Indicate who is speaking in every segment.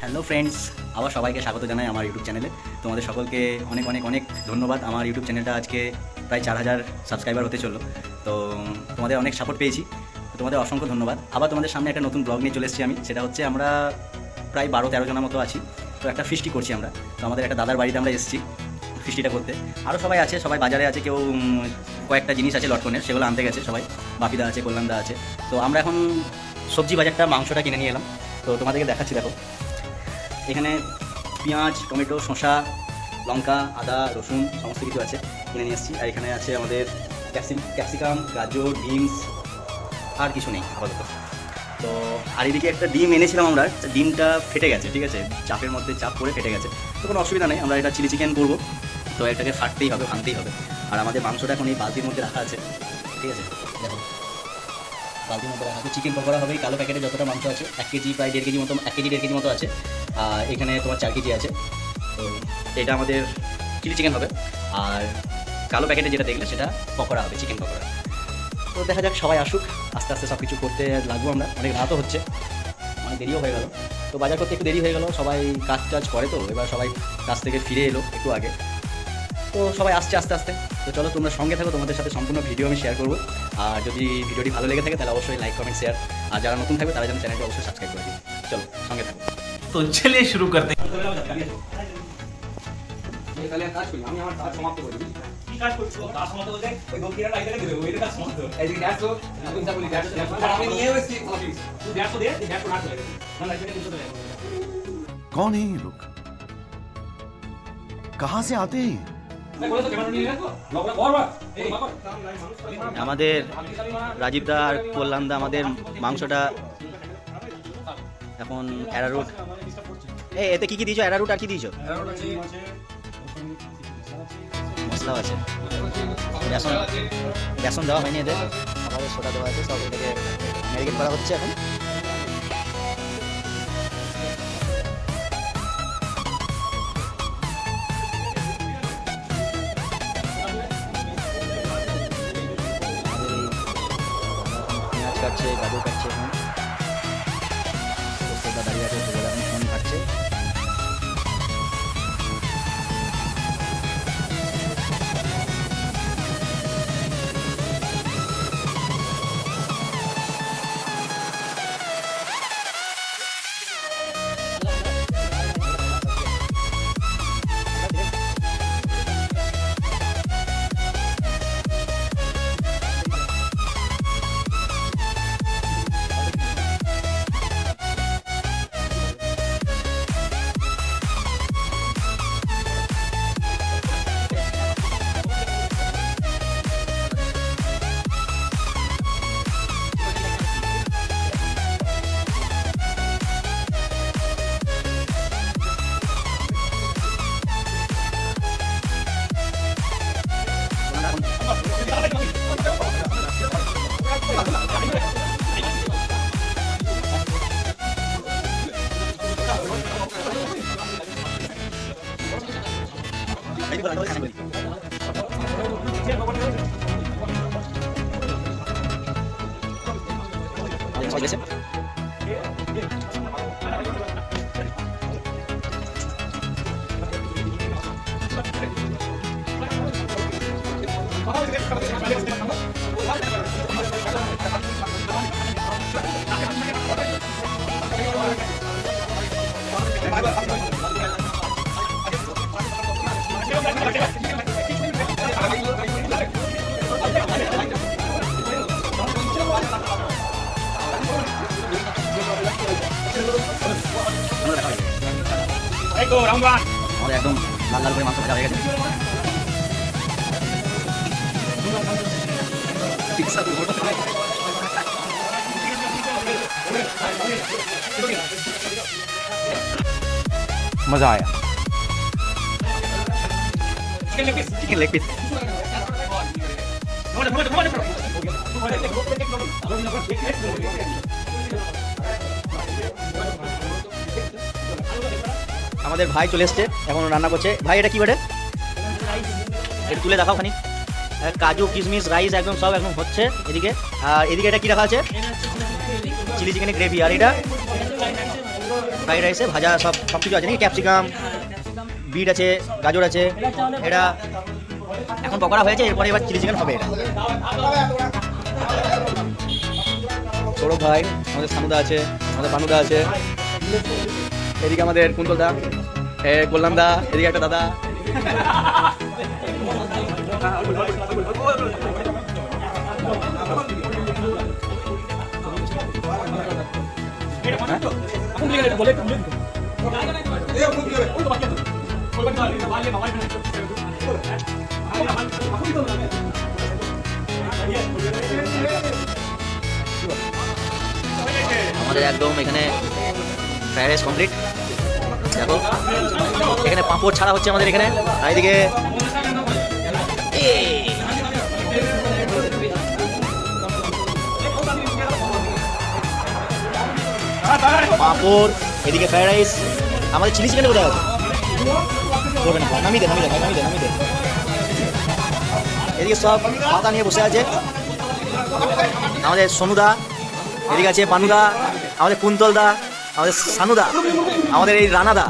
Speaker 1: Hello friends আবার সবাইকে স্বাগত জানাই আমার ইউটিউব চ্যানেলে তোমাদের সকলকে অনেক অনেক অনেক ধন্যবাদ। আমার ইউটিউব চ্যানেলটা আজকে প্রায় চার হাজার সাবস্ক্রাইবার হতে চলল। তো তোমাদের অনেক সাপোর্ট পেয়েছি। তোমাদের অসংখ্য ধন্যবাদ। আবার তোমাদের সামনে একটা নতুন ব্লগ নিয়ে চলে এসেছি আমি। সেটা হচ্ছে আমরা প্রায় বারো, তেরো জনের মতো আছি। তো একটা ফিস্টি করছি আমরা। তো আমাদের একটা দাদার বাড়িতে আমরা এসেছি ফিস্টিটা করতে। আরও সবাই আছে, সবাই বাজারে আছে, কেউ কয়েকটা জিনিস আছে লটকনের, সেগুলো আনতে গেছে সবাই। বাপিদা আছে, কল্যাণদা আছে। তো আমরা এখন সবজি বাজারটা মাংসটা কিনে নিয়ে এলাম। তো তোমাদেরকে দেখাচ্ছি, দেখো। এখানে পেঁয়াজ, টমেটো, শসা, লঙ্কা, আদা, রসুন সমস্ত কিছু আছে কিনে নিয়ে এসেছি। আর এখানে আছে আমাদের ক্যাপসিকাম, গাজর, বিনস, আর কিছু নেই আপাতত। তো আর এদিকে একটা ডিম এনেছিলাম আমরা ডিমটা ফেটে গেছে, ঠিক আছে? চাপের মধ্যে চাপ পরে ফেটে গেছে। তো কোনো অসুবিধা নেই, আমরা এটা চিলি চিকেন করব। তো এটাকে ফাটতেই হবে, ভাঙতেই হবে। আর আমাদের মাংসটা এখন এই বালতির মধ্যে রাখা আছে, ঠিক আছে? দেখো। বালতির মধ্যে রাখা আছে। চিকেন পকোড়া হবে কালো প্যাকেটে যতটা মাংস আছে, এক কেজি, প্রায় দেড় কেজি মতো এক কেজি, দেড় কেজি মতো আছে। আর এখানে তোমার চার কেজি আছে। তো এটা আমাদের চিলি চিকেন হবে। আর কালো প্যাকেটে যেটা দেখলে সেটা পকোড়া হবে চিকেন পকোড়া। তো দেখা যাক, সবাই আসুক। আস্তে আস্তে সব কিছু করতে লাগবো আমরা। অনেক রাতও হচ্ছে। অনেক দেরিও হয়ে গেল। তো বাজার করতে একটু দেরি হয়ে গেল। সবাই কাজ টাজ করে তো, এবার সবাই কাজ থেকে ফিরে এলো একটু আগে। তো সবাই আসছে আস্তে আস্তে। তো চলো, তোমরা সঙ্গে থাকো। তোমাদের সাথে সম্পূর্ণ ভিডিও আমি শেয়ার করব। আর যদি ভিডিওটি ভালো লেগে থাকে, তাহলে অবশ্যই লাইক কমেন্ট শেয়ার আর যারা নতুন থাকবে, তারা যেন চ্যানেলটি অবশ্যই সাবস্ক্রাইব করে দিন। চলো, সঙ্গে থাকো।
Speaker 2: तो चलिए शुरू करते हैं
Speaker 1: আমি আমার কাজ সমাপ্ত করি
Speaker 2: কি কাজ করছো কাজ মতো বলতে ওই গম্ভীরা টাইটেলে দেবে ওই কাজ মতো
Speaker 3: এদিকে দেখো আমি যা বলি দেখো আমি নিয়ে এসেছি অফিস
Speaker 2: তুই দেখো দে তুই দেখো না চলে না না এটা কিন্তু দেবে
Speaker 4: कौन है ये लोग कहां से आते हैं ये?
Speaker 2: বলে তো ক্যামেরা নিয়ে রাখো লগড়া বড় এই বাবা
Speaker 1: আমাদের রাজীবদা আর কল্যাণদা আমাদের মাংসটা এখন অ্যারারুট এই, এতে কি কি দিয়েছ? অ্যারারুট আর কি দিয়েছ? মশলাও আছে। বেসন। বেসন দেওয়া হয়নি এদের। আমাদের সোডা দেওয়া আছে, সব এটাকে ম্যারিকেট করা হচ্ছে এখন। কাটছে গাজর কাটছে। এখন সোডা দাঁড়িয়ে আছে সোডা সব গেছে আমাদের আমাদের একদম লাল লাল করে মাংস ভাজা হয়ে গেছে
Speaker 4: मजा आया
Speaker 1: chicken leg piece
Speaker 2: chicken leg piece
Speaker 1: আমাদের ভাই চলে এসছে। এখন রান্না করছে। ভাই, এটা কি বটে? একটু তুলে দেখাও খানি কাজু, কিশমিশ, রাইস, একদম সব একদম হচ্ছে এদিকে। আর এদিকে এটা কি রাখা আছে? চিলি চিকেনের গ্রেভি। আর এটা? ফ্রাইড রাইসে ভাজা সব সব কিছু আছে নাকি? ক্যাপসিকাম, বিট আছে, গাজর আছে। এটা এখন পকোড়া হয়েছে, এরপরে এবার চিলি চিকেন হবে এটা। সৌরভ ভাই, আমাদের সানুদা আছে, আমাদের বানুদা আছে। এদিকে আমাদের কুন্তল দা কল্যাণ দা, এদিকে একটা দাদা। আমাদের একদম এখানে ফ্রাইড রাইস কমপ্লিট দেখো। এখানে পাঁপড় ছাড়া হচ্ছে আমাদের এখানে। আর এদিকে পাঁপড়, এদিকে ফ্রাইড রাইস আমাদের চিলি চিকেন কোথায় আছে? করবে না, নামিয়ে দে নামিয়ে দে নামিয়ে দে নামিয়ে দে। এদিকে সব পাতা নিয়ে বসে আছে। আমাদের সোনুদা, এদিকে আছে পানুদা আমাদের কুন্তলদা। আমাদের সানুদা আমাদের এই রানাদা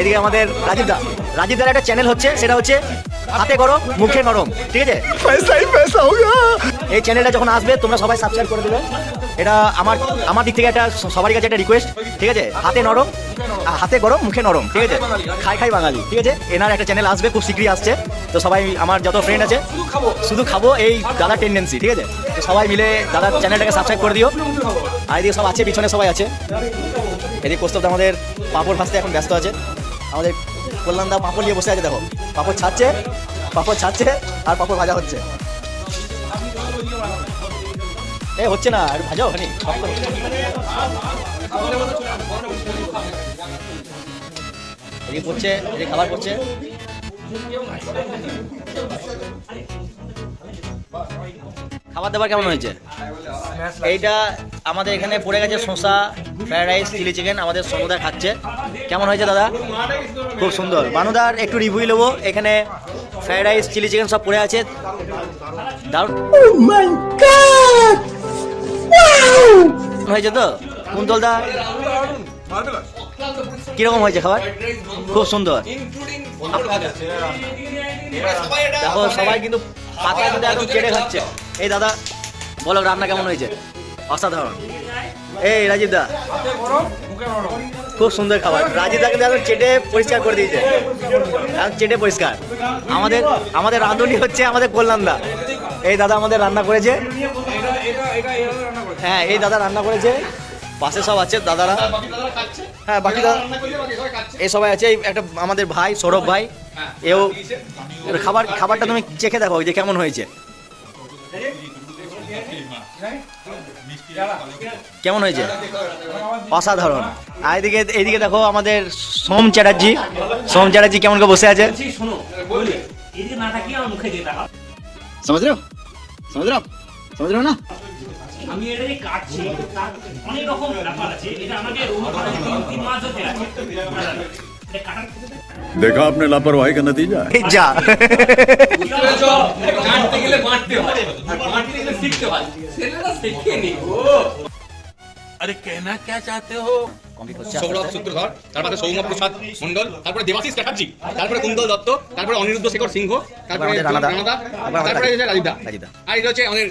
Speaker 1: এদিকে আমাদের রাজীবদা রাজীবদার একটা চ্যানেল হচ্ছে সেটা হচ্ছে হাতে গরম মুখে নরম ঠিক আছে? এই চ্যানেলটা যখন আসবে তোমরা সবাই সাবস্ক্রাইব করে দেবে। এটা আমার আমার দিক থেকে একটা সবারই কাছে একটা রিকোয়েস্ট ঠিক আছে? হাতে নরম হাতে গরম, মুখে নরম, ঠিক আছে? খাই খাই বাঙালি, ঠিক আছে? এনার একটা চ্যানেল আসবে, খুব শীঘ্রই আসছে। তো সবাই, আমার যত ফ্রেন্ড আছে, শুধু খাব এই দাদার টেন্ডেন্সি ঠিক আছে? তো সবাই মিলে দাদার চ্যানেলটাকে সাবস্ক্রাইব করে দিও। আর এদিকে সব আছে, পিছনে সবাই আছে। এদিকে কৌস্তব আমাদের পাঁপড় ভাজতে এখন ব্যস্ত আছে। আমাদের কল্যাণ দা পাঁপড় নিয়ে বসে আছে, দেখো। পাঁপড় ছাড়ছে পাঁপড় ছাড়ছে, আর পাঁপড় ভাজা হচ্ছে। এ, হচ্ছে না, আর ভাজো ওখানে পড়ছে, এদিকে খাবার পড়ছে। খাবার দাবার কেমন হয়েছে? এইটা আমাদের এখানে পড়ে গেছে শসা ফ্রাইড রাইস চিলি চিকেন আমাদের সমুদার খাচ্ছে। কেমন হয়েছে, দাদা? খুব সুন্দর। বানুদার একটু রিভিউ নেব। এখানে ফ্রাইড রাইস চিলি চিকেন সব পড়ে আছে। দারুণ। হয়েছে তো কুন্তলদা কীরকম হয়েছে খাবার? খুব সুন্দর। দেখো, সবাই কিন্তু পাতা কিন্তু একদম কেটে খাচ্ছে। এই দাদা, বলো রান্না কেমন হয়েছে? অসাধারণ। এই রাজীব দা, খুব সুন্দর খাবার। রাজীব দা কিন্তু একদম চেটে পরিষ্কার করে দিয়েছে। একদম চেটে পরিষ্কার। আমাদের আমাদের রাঁধুনি হচ্ছে আমাদের কল্যাণ দা। এই দাদা আমাদের রান্না করেছে। হ্যাঁ এই দাদা রান্না করেছে। পাশে সব আছে দাদারা। হ্যাঁ বাকি দাদা এই সবাই আছে এই একটা আমাদের ভাই সৌরভ ভাই। এও খাবার খাবারটা তুমি চেখে দেখো যে কেমন হয়েছে। কেমন হয়েছে? অসাধারণ। আর এদিকে এইদিকে দেখো আমাদের সোম চ্যাটার্জি। সোম চ্যাটার্জি কেমন করে বসে আছে? রেও রেও সমঝ রেও না?
Speaker 5: আমি এটা যে কাটছি তার অনেক রকম ব্যাপার আছে এটা আমাকে অনুপ্রাণিত তিন তিন মাস হতে আছে এটা কাটার
Speaker 4: देखा आपने लापरवाही का नतीजा है
Speaker 1: এই যা
Speaker 2: কাটতে গেলে বাঁটতে হয় আর বাঁটতে গেলে শিখতে হয় ছেলেরা শেখে নি ও
Speaker 1: কমপ্লিট হচ্ছে
Speaker 2: সৌরভ
Speaker 1: আস্তে আস্তে।
Speaker 2: সূত্রধর তারপরে সৌম্য প্রসাদ মন্ডল তারপরে দেবাশিস চ্যাটার্জি তারপরে কুন্দল দত্ত তারপরে অনিরুদ্ধ শেখর সিংহ তারপরে
Speaker 1: আমাদের রানাদা।
Speaker 2: রানাদা
Speaker 1: তারপরে আমাদের
Speaker 2: তারপরে হচ্ছে রাজিদা
Speaker 1: রাজিদা।
Speaker 2: আর এটা হচ্ছে আমাদের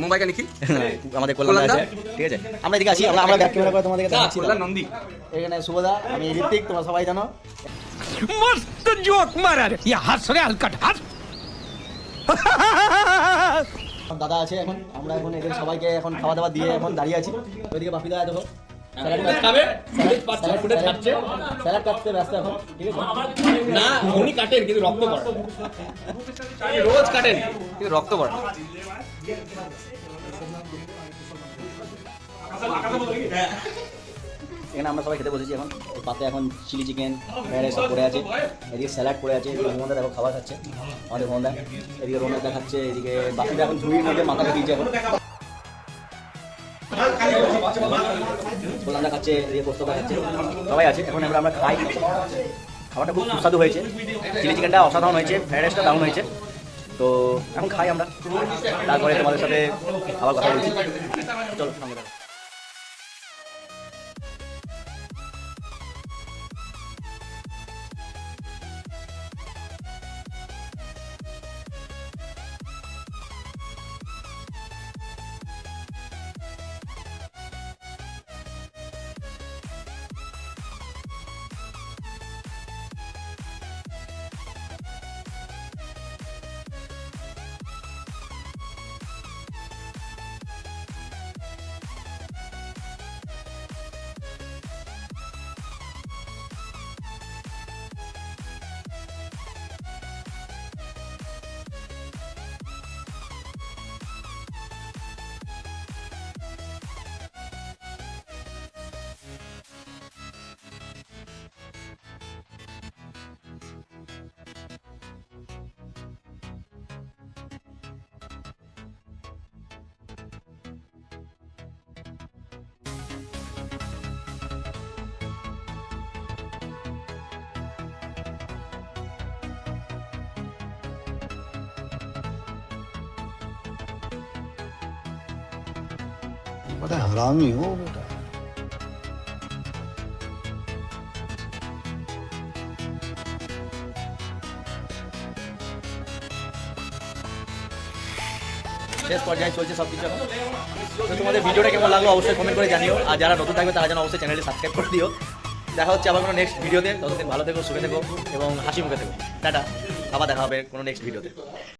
Speaker 2: মুম্বাই হ্যাঁ,
Speaker 1: আমাদের কল্যাণ ঠিক আছে আমরা এদিকে আসি আমরা আমরা করে তোমাদেরকে দেখাচ্ছি।
Speaker 2: কল্যাণ নন্দী।
Speaker 1: এখানে আমি ঋত্বিক তোমরা সবাই জানো।
Speaker 6: মস্ত জোক মারার ইয়া হাস রে হালকাট হাস
Speaker 1: দাদা আছে এখন আমরা এখন এদের সবাইকে এখন খাওয়া দাওয়া দিয়ে এখন দাঁড়িয়ে আছি। ওইদিকে বাপিদা দেখো। এখন ঠিক আছে?
Speaker 2: না উনি কাটেন কিন্তু রক্ত পড়ে। রোজ কাটেন কিন্তু রক্ত পড়ে।
Speaker 1: এখানে আমরা সবাই খেতে বসেছি এখন। পাতে এখন চিলি চিকেন সব পড়ে আছে। এদিকে স্যালাড পড়ে আছে এদিকে মোহনদা দেখো খাবার খাচ্ছে। আমাদের মোহনদা এদিকে রোনাদা খাচ্ছে এদিকে বাকিটা এখন ঝুড়ির মধ্যে মাথা ঢুকিয়েছে এখন। কল্যাণদা খাচ্ছে, এদিকে পোস্ত খাচ্ছে সবাই আছে, এখন আমরা আমরা খাই। খাবারটা খুব সুস্বাদু হয়েছে। চিলি চিকেনটা অসাধারণ হয়েছে ফ্রাইড রাইসটা দারুণ হয়েছে। তো এখন খাই আমরা। তারপরে তোমাদের সাথে আবার কথা বলছি। চলো সঙ্গে
Speaker 7: बड़ा हरामी हो बेटा
Speaker 1: শেষ পর্যায়ে চলছে সব কিছু এখন তো তোমাদের ভিডিওটা কেমন লাগলো অবশ্যই কমেন্ট করে জানিও আর যারা নতুন থাকবে তারা যেন অবশ্যই চ্যানেলটি সাবস্ক্রাইব করে দিও দেখা হচ্ছে আবার কোনো নেক্সট ভিডিওতে ততদিন ভালো থেকো সুখে থেকো এবং হাসি মুখে থেকো টাটা আবার দেখা হবে কোনো নেক্সট ভিডিওতে